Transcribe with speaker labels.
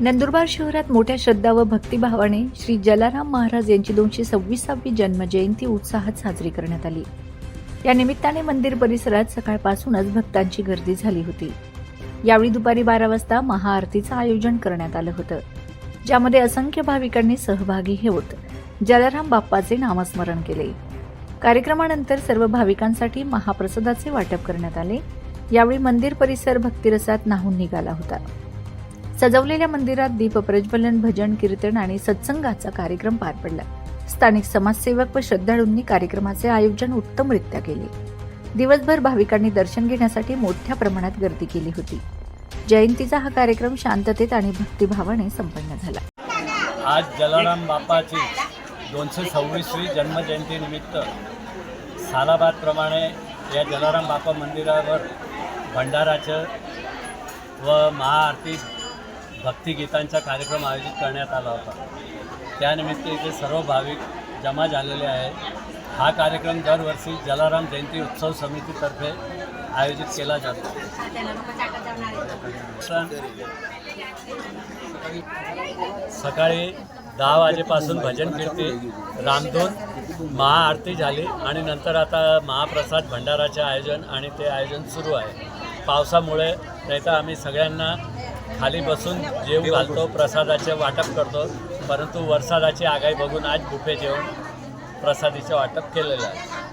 Speaker 1: नंदुरबार शहरात मोठ्या श्रद्धा व भक्तिभावाने श्री जलाराम महाराज यांची दोनशे सव्वीसावी जन्मजयंती उत्साहात साजरी करण्यात आली. या निमित्ताने मंदिर परिसरात सकाळपासूनच भक्तांची गर्दी झाली होती. यावेळी दुपारी बारा वाजता महाआरतीचं आयोजन करण्यात आलं होतं. ज्यामध्ये असंख्य भाविकांनी सहभागी होत जलाराम बाप्पाचे नामस्मरण केले. कार्यक्रमानंतर सर्व भाविकांसाठी महाप्रसादाचे वाटप करण्यात आले. यावेळी मंदिर परिसर भक्तिरसात नाहून निघाला होता. सजवलेल्या मंदिरात दीप प्रज्वलन भजन कीर्तन आणि सत्संगाचा कार्यक्रम पार पडला. स्थानिक समाजसेवक व श्रद्धाळूंनी कार्यक्रमाचे आयोजन उत्तमरित्या केले. दिवसभर भाविकांनी दर्शन घेण्यासाठी मोठ्या प्रमाणात गर्दी केली होती. जयंतीचा हा कार्यक्रम शांततेत आणि भक्तिभावाने संपन्न झाला.
Speaker 2: आज जलाराम बापाची दोनशे सव्वीसवी जन्मजयंतीनिमित्त सालाबादप्रमाणे या जलाराम बापा मंदिरावर भंडाराचं व महाआरती भक्तिगीतांचा कार्यक्रम आयोजित करण्यात आला होता. त्यानिमित्त इथे सर्व भाविक जमा झालेले आहे हा कार्यक्रम दरवर्षी जलाराम जयंती उत्सव समितीतर्फे आयोजित केला जातो. सण सकाळी दहा वाजेपासून भजन कीर्ती रामधून महाआरती झाली आणि नंतर आता महाप्रसाद भंडाराचे आयोजन आणि ते आयोजन सुरू आहे. पावसामुळे नाही तर आम्ही सगळ्यांना खाली बसून जेवू घालतो प्रसादाचे वाटप करतो परंतु वरसादाची आगाई बघून आज बुफे जेवण प्रसादीचे वाटप केलेलं आहे.